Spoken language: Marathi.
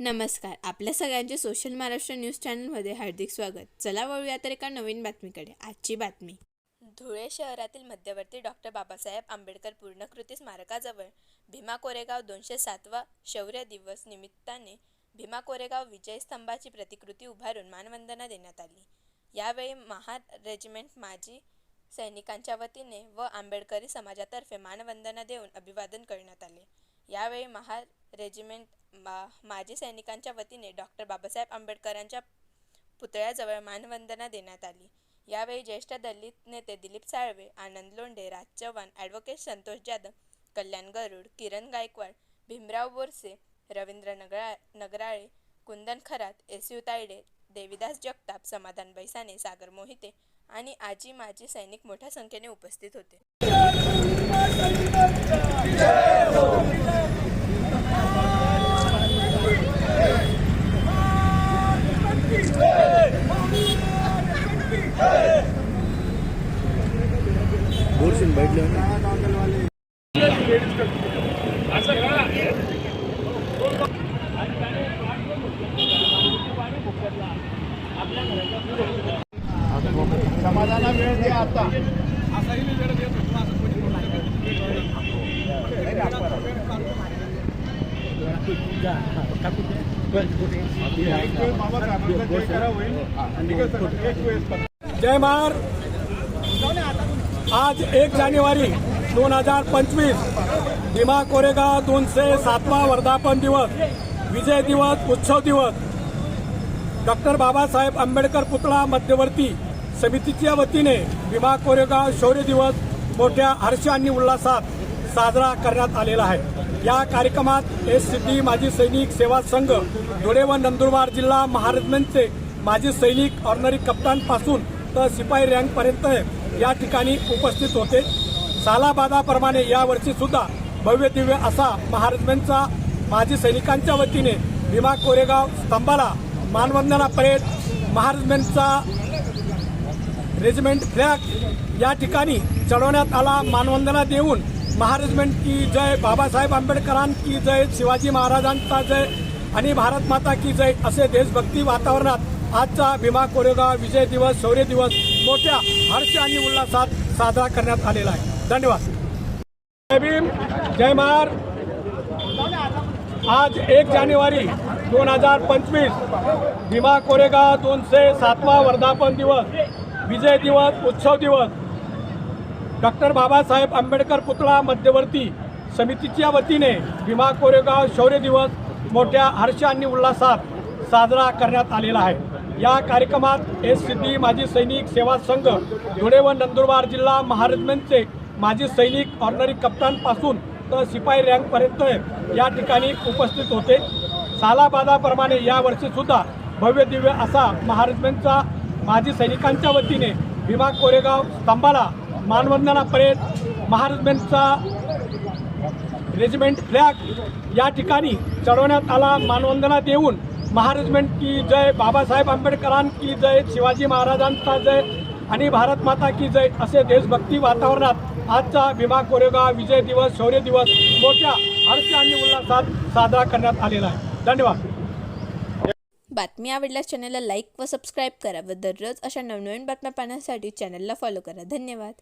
नमस्कार. आपल्या सगळ्यांचे सोशल महाराष्ट्र न्यूज चॅनलमध्ये हार्दिक स्वागत. चला वळूया तर एका नवीन बातमीकडे. आजची बातमी. धुळे शहरातील मध्यवर्ती डॉक्टर बाबासाहेब आंबेडकर पूर्णकृती स्मारकाजवळ भीमा कोरेगाव दोनशे सातवा शौर्य दिवस निमित्ताने भीमा कोरेगाव विजय स्तंभाची प्रतिकृती उभारून मानवंदना देण्यात आली. यावेळी महार रेजिमेंट माजी सैनिकांच्या वतीने व आंबेडकरी समाजातर्फे मानवंदना देऊन अभिवादन करण्यात आले. यावेळी महार रेजिमेंट मा माजी सैनिकांच्या वतीने डॉक्टर बाबासाहेब आंबेडकरांच्या पुतळ्याजवळ मानवंदना देण्यात आली. यावेळी ज्येष्ठ दलित नेते Dilip Salve Anand Londhe Raj Chavan advocate Santosh Jadhav Kalyan Garud Kiran Gaikwad Bhimrao Borse Ravindra Nagra Nagrale Kundan Kharat S U Tayde Devidas Jagtap Samadhan Baisane Sagar Mohite आणि आजी माजी सैनिक मोठ्या संख्येने उपस्थित होते. बोरशीन बैठले समाजाला वेळ द्या आता जय जय महार आज एक जानेवारी दोन हजार पंचवीस. भीमा कोरेगाव दोनशे सातवा वर्धापन दिवस विजय दिवस उत्सव दिवस. डॉक्टर बाबासाहेब आंबेडकर पुतळा मध्यवर्ती समितीच्या वतीने भीमा कोरेगाव शौर्य दिवस मोठ्या हर्ष आणि उल्हासात साजरा करण्यात आलेला आहे. या कार्यक्रमात एस सिद्धी माजी सैनिक सेवा संघ धुळे व नंदुरबार जिल्हा महाराजमेंटचे माजी सैनिक ऑर्नरी कप्तानपासून तर शिपाई रँकपर्यंत या ठिकाणी उपस्थित होते. सालाबादाप्रमाणे यावर्षी सुद्धा भव्य दिव्य असा महाराजांचा माजी सैनिकांच्या वतीने भीमा कोरेगाव स्तंभाला मानवंदना परेड महाराजमेंटचा रेजिमेंट फ्लॅग या ठिकाणी चढवण्यात आला. मानवंदना देऊन महाराजमेंट की जय बाबासाहेब आंबेडकरांची जय शिवाजी महाराजांचा जय आणि भारत माता की जय असे देशभक्ती वातावरणात आजचा भीमा कोरेगाव विजय दिवस शौर्य दिवस मोठ्या हर्ष आणि उल्हासात साजरा करण्यात आलेला आहे. धन्यवाद. जय भीम जय महार आज एक जानेवारी दोन हजार पंचवीस भीमा कोरेगाव दोनशे सातवा वर्धापन दिवस विजय दिवस उत्सव दिवस. डॉक्टर बाबासाहेब आंबेडकर पुतळा मध्यवर्ती समितीच्या वतीने भीमा कोरेगाव शौर्य दिवस मोठ्या हर्ष आणि उल्हासात साजरा करण्यात आलेला आहे. या कार्यक्रमात एस सिद्धी माजी सैनिक सेवा संघ धुळे व नंदुरबार जिल्हा महाराजमेंटचे माजी सैनिक ऑर्नरी कप्तानपासून तर शिपाई रँकपर्यंत या ठिकाणी उपस्थित होते. सालाबादाप्रमाणे यावर्षी सुद्धा भव्य दिव्य असा महाराजमेंटचा माजी सैनिकांच्या वतीने भीमा कोरेगाव स्तंभाला मानवंदना परेड महाराजमेंटचा रेजिमेंट फ्लॅग या ठिकाणी चढवण्यात आला. मानवंदना देऊन महाराजमेंट की जय बाबासाहेब आंबेडकरांकी जय शिवाजी महाराजांचा जय आणि भारत माता की जय असे देशभक्ती वातावरणात आजचा भीमा कोरेगाव विजय दिवस शौर्य दिवस मोठ्या हर्ष आणि उल्हासात साजरा करण्यात आलेला आहे. धन्यवाद. बातमी आवडल्यास चॅनलला लाईक व सबस्क्राईब करा व दररोज अशा नवनवीन बातम्या पाहण्यासाठी चॅनलला फॉलो करा. धन्यवाद.